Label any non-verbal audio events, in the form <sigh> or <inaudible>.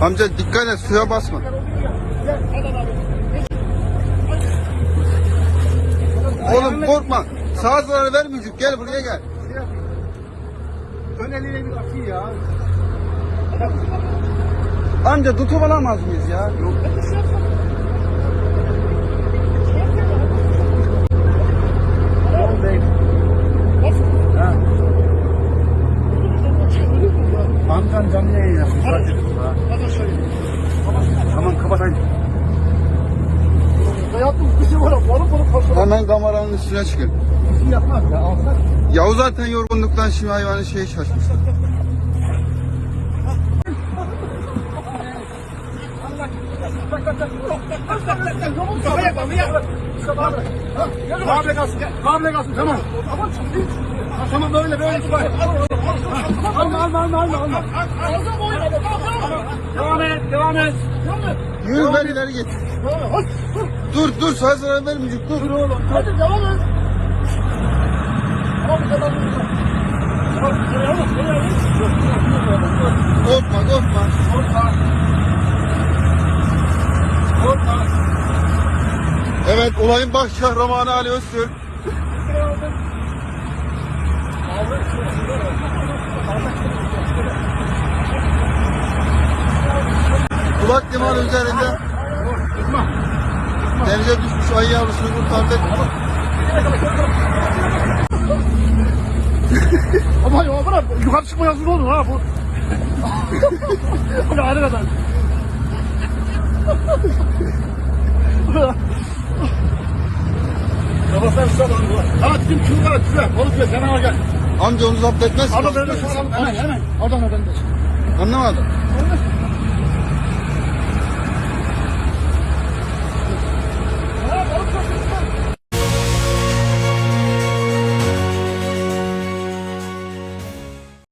Amca dikkat et suya basma. Oğlum korkma. Sağa zarar vermeyecek. Gel buraya gel. Ön eliyle bir atayım ya. Amca tutup alamaz mıyız ya? Yok. Dedim ha. Tamam kapat hadi. Hayatım bir şey var. Varıp varıp koşuyor. Hemen kameranın üstüne çıkın. Bir şey yapmaz ya. Alsak. Yahu zaten yorgunluktan şimdi hayvanın şeyi şaşmış. Kafaya kafaya. Kable kalsın. Kable kalsın. Tamam. Tamam böyle böyle. Alma alma alma alma. alma. Devam et devam et. Yürü ver ileri git. Dur dur sağa zarar vermeyecek dur. Dur oğlum. Hadi devam et. Korkma. Korkma. Korkma. Evet olayın baş kahramanı Ali Öztürk. Kulak limanı üzerinde denize düşmüş ayı yavrusunu kurtardık. Ama ya bırak yukarı çıkma yazın olur ha bu. <laughs> Bu ne. Kafasına bir şey var. Ha çubuğa tüve. Balık tüve sen al gel. Amca onu zapt etmez. Adam böyle hemen hemen. Oradan oradan. Anlamadım. Oradan.